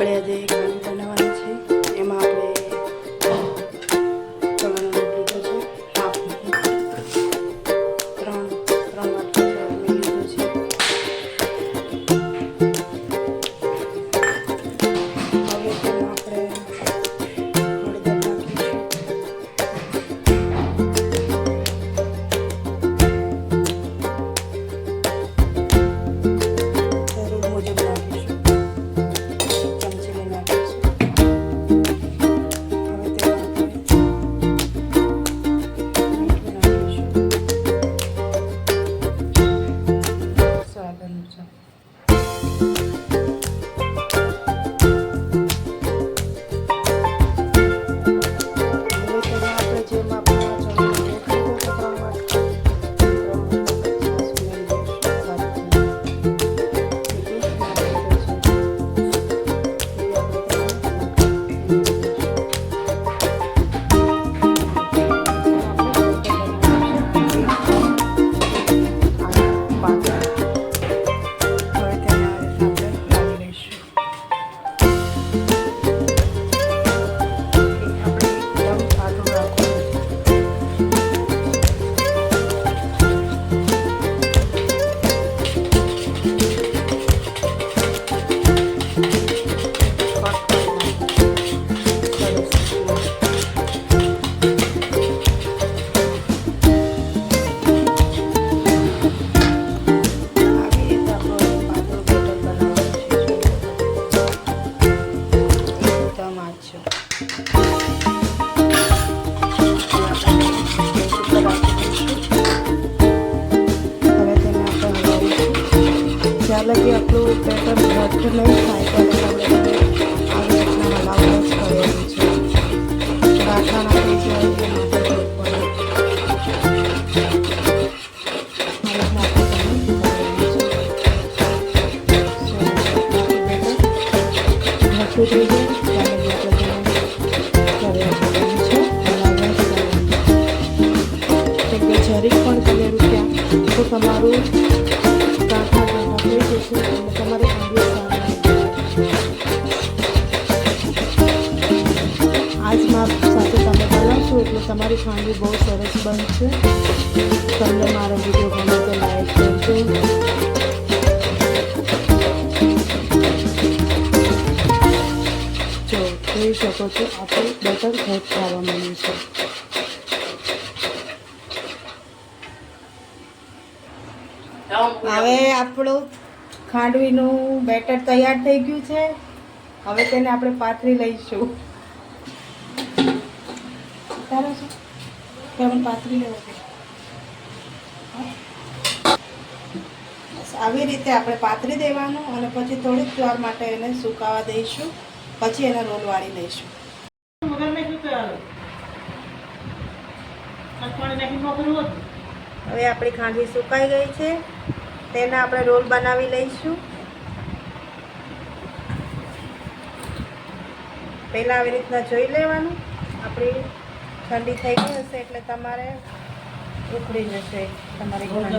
આપણે જ્યાં લગી આપણું બેટર ઘટ નહીં થાય ત્યારે તમે આવી રીતના હલાવવાનું જ કરવાનું છે. ગાંઠા ના થઈ જાય એ માટે જરૂર પડે જરીક પણ તમે રૂપિયા તો તમારું માપ સાથે તમે બનાવશો એટલે તમારી ખાંડી બહુ સરસ બનશે તમને મારો વીડિયો ગમે તો લાઈક કરજો જોઈ શકો છો આપણું બેટર ઘટ થવા માંડ્યું છે હવે આપણું ખાંડવીનું બેટર તૈયાર થઈ ગયું છે. હવે તેને આપણે પાથરી લઈશું. છે? કેમ પાથરી લેવો આવી રીતે આપણે પાથરી દેવાનું અને પછી થોડીક વાર માટે એને સુકાવા દઈશું. પછી એને રોલ વાળી લઈશું. હવે આપણી ખાંડવી સુકાઈ ગઈ છે. તેના આપણે રોલ બનાવી લઈશું. પહેલાં આવી રીતના જોઈ લેવાનું. આપણી ઠંડી થઈ ગઈ હશે એટલે તમારે ઉકળી જશે તમારી પોતો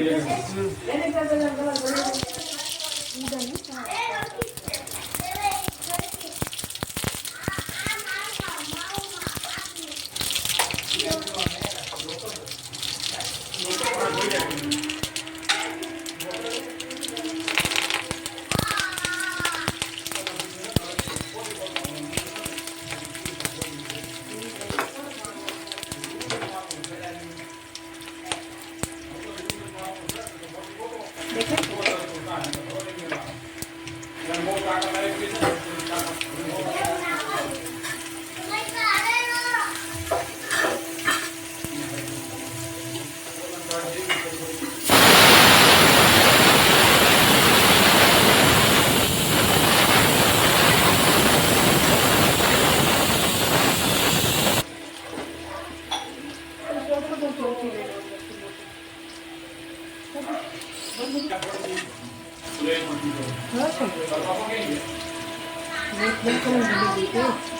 Because দেখেন Nossa, meu Deus. Meu Deus, meu Deus.